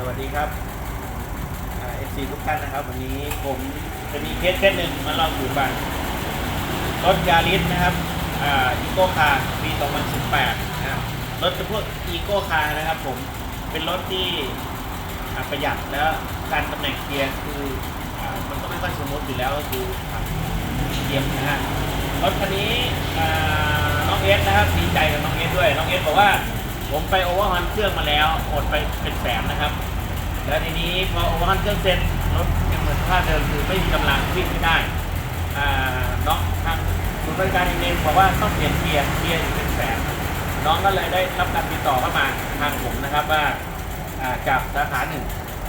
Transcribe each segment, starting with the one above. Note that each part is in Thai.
สวัสดีครับเอฟซีทุกท่านนะครับ วันนี้ผมจะมีเคสเคสหนึ่งมาเล่าสู่ฟังรถยาริสนะครับอีโก้คาร์ปี 2018นะครับรถพวกอีโก้คาร์นะครับผมเป็นรถที่ประหยัดแล้วการตำแหน่งเกียร์คืออมันก็ไม่ค่อยสมมติอยู่แล้วก็คือเกียร์นะฮะรถคันนี้น้องเอสนะครับดีใจกับน้องเอสด้วยน้องเอสบอกว่า ผมไปโอเวอร์ฮอนเครื่องมาแล้วหมดไปเป็นแสนนะครับ แล้วทีนี้พอโอเวอร์ฮอนเครื่องเสร็จรถยังเหมือนสภาพเดิมคือไม่มีกำลังวิ่งไม่ได้อ่าน้องทางศูนย์บริการเองบอกว่าต้องเปลี่ยนเกียร์เกียร์อีกเป็นแสนน้องก็เลยได้รับการติดต่อเข้ามาทางผมนะครับว่าจากสาขาหนึ่ง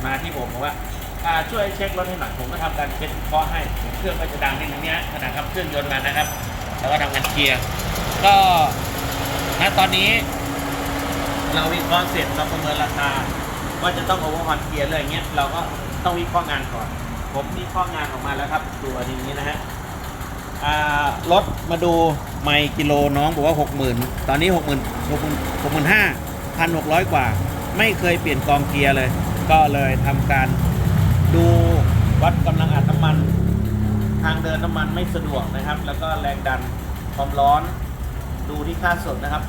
มาที่ผมบอกว่าช่วยเช็ครถให้หน่อยผมก็ทำการเช็คเคาะให้เครื่องก็จะดังนิดนึงเนี้ยขนาดทำเครื่องยนต์มานะครับ แล้วก็ทำการเกียร์ก็ณตอนนี้ เราวิเคราะห์เสร็จเราประเมินราคา ว่าจะต้องโอเวอร์ฮอนเกียร์เลยอย่างเงี้ยเราก็ต้องวิเคราะห์งานก่อน ผมวิเคราะห์งานออกมาแล้วครับดูอันนี้นะฮะรถมาดูไมล์กิโลน้องบอกว่า 60,000 ตอนนี้60,000 60,000 65,000 1,600 กว่า ไม่เคยเปลี่ยนกองเกียร์เลย ก็เลยทำการดูวัดกำลังอัดน้ำมัน ทางเดินน้ำมันไม่สะดวกนะครับ แล้วก็แรงดันความร้อนดูที่ค่าสดนะครับ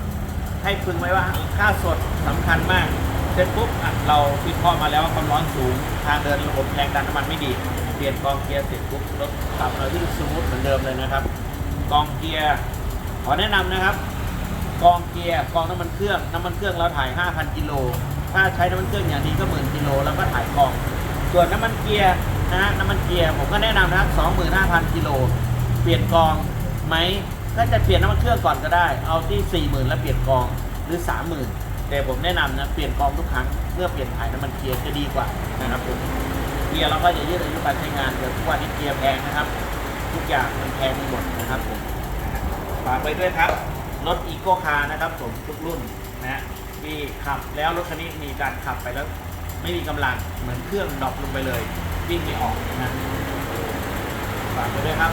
ให้พึงไว้ว่าค่าสดสำคัญมาก เสร็จปุ๊บเราวิเคราะห์มาแล้วว่าความร้อนสูง ทางเดินระบบแรงดันน้ำมันไม่ดี เปลี่ยนกองเกียร์เสร็จปุ๊บรถกลับมาที่สมูทเหมือนเดิมเลยนะครับ กองเกียร์ขอแนะนำนะครับ กองเกียร์กองน้ำมันเครื่องน้ำมันเครื่องเราถ่าย 5,000กิโลถ้าใช้น้ำมันเครื่องอย่างดีก็หมื่นกิโลแล้วก็ถ่ายกอง ส่วนน้ำมันเกียร์นะฮะน้ำมันเกียร์ผมก็แนะนำนะครับ25,000กิโลเปลี่ยนกองไหม ถ้าจะเปลี่ยนน้ำมันเครื่องก่อนก็ได้ เอาที่40,000แล้วเปลี่ยนกองหรือ30,000แต่ผมแนะนำนะเปลี่ยนกองทุกครั้งเมื่อเปลี่ยนถ่ายน้ำมันเกียร์จะดีกว่านะครับผมเกียร์เราก็จะยืดอายุการใช้งานเดี๋ยวทุกวันนี้เกียร์แพงนะครับ ทุกอย่างมันแพงไปหมดนะครับผมฝากไปด้วยครับรถอีโก้คาร์นะครับผมทุกรุ่นนะฮะที่ขับแล้วรถคันนี้มีการขับไปแล้ว ไม่มีกำลังเหมือนเครื่องดรอปลงไปเลยวิ่งไม่ออกนะฝากไปด้วยครับ